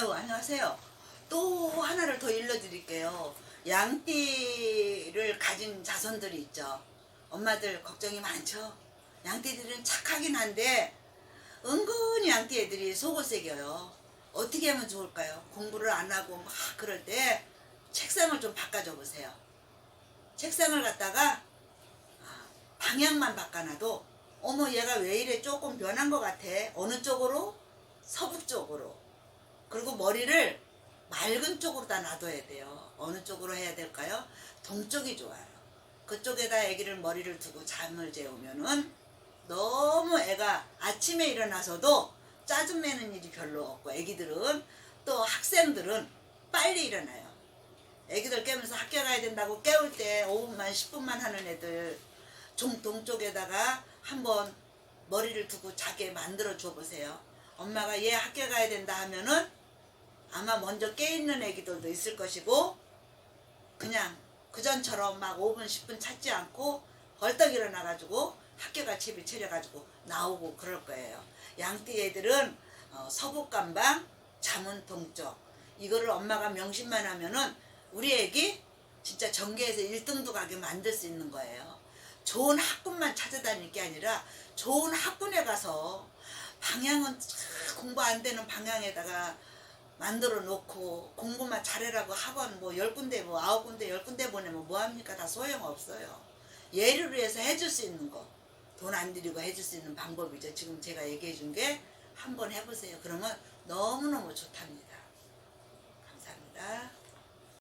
아유 안녕하세요. 또 하나를 더 일러드릴게요. 양띠를 가진 자손들이 있죠. 엄마들 걱정이 많죠. 양띠들은 착하긴 한데 은근히 양띠 애들이 속을 새겨요. 어떻게 하면 좋을까요? 공부를 안 하고 막 그럴 때 책상을 좀 바꿔줘 보세요. 책상을 갖다가 아, 방향만 바꿔놔도 어머 얘가 왜 이래 조금 변한 것 같아. 어느 쪽으로? 서북 쪽으로. 그리고 머리를 맑은 쪽으로 다 놔둬야 돼요. 어느 쪽으로 해야 될까요? 동쪽이 좋아요. 그쪽에다 아기를 머리를 두고 잠을 재우면은 너무 애가 아침에 일어나서도 짜증내는 일이 별로 없고 애기들은 또 학생들은 빨리 일어나요. 애기들 깨면서 학교 가야 된다고 깨울 때 5분만 10분만 하는 애들 종 동쪽에다가 한번 머리를 두고 자게 만들어 줘 보세요. 엄마가 얘 학교 가야 된다 하면은 아마 먼저 깨 있는 애기들도 있을 것이고 그냥 그전처럼 막 5분 10분 찾지 않고 벌떡 일어나 가지고 학교가 집이 차려 가지고 나오고 그럴 거예요. 양띠 애들은 어, 서북간방 잠은 동쪽 이거를 엄마가 명심만 하면은 우리 애기 진짜 전교에서 1등도 가게 만들 수 있는 거예요. 좋은 학군만 찾아다닐 게 아니라 좋은 학군에 가서 방향은 참 공부 안 되는 방향에다가 만들어 놓고 공부만 잘해라고 학원 뭐열 군데 뭐 아홉 군데 열 군데 보내면 뭐 합니까 다 소용 없어요. 예를 위해서 해줄 수 있는 거 돈 안 들이고 해줄 수 있는 방법이죠. 지금 제가 얘기해 준 게 한번 해보세요. 그러면 너무너무 좋답니다.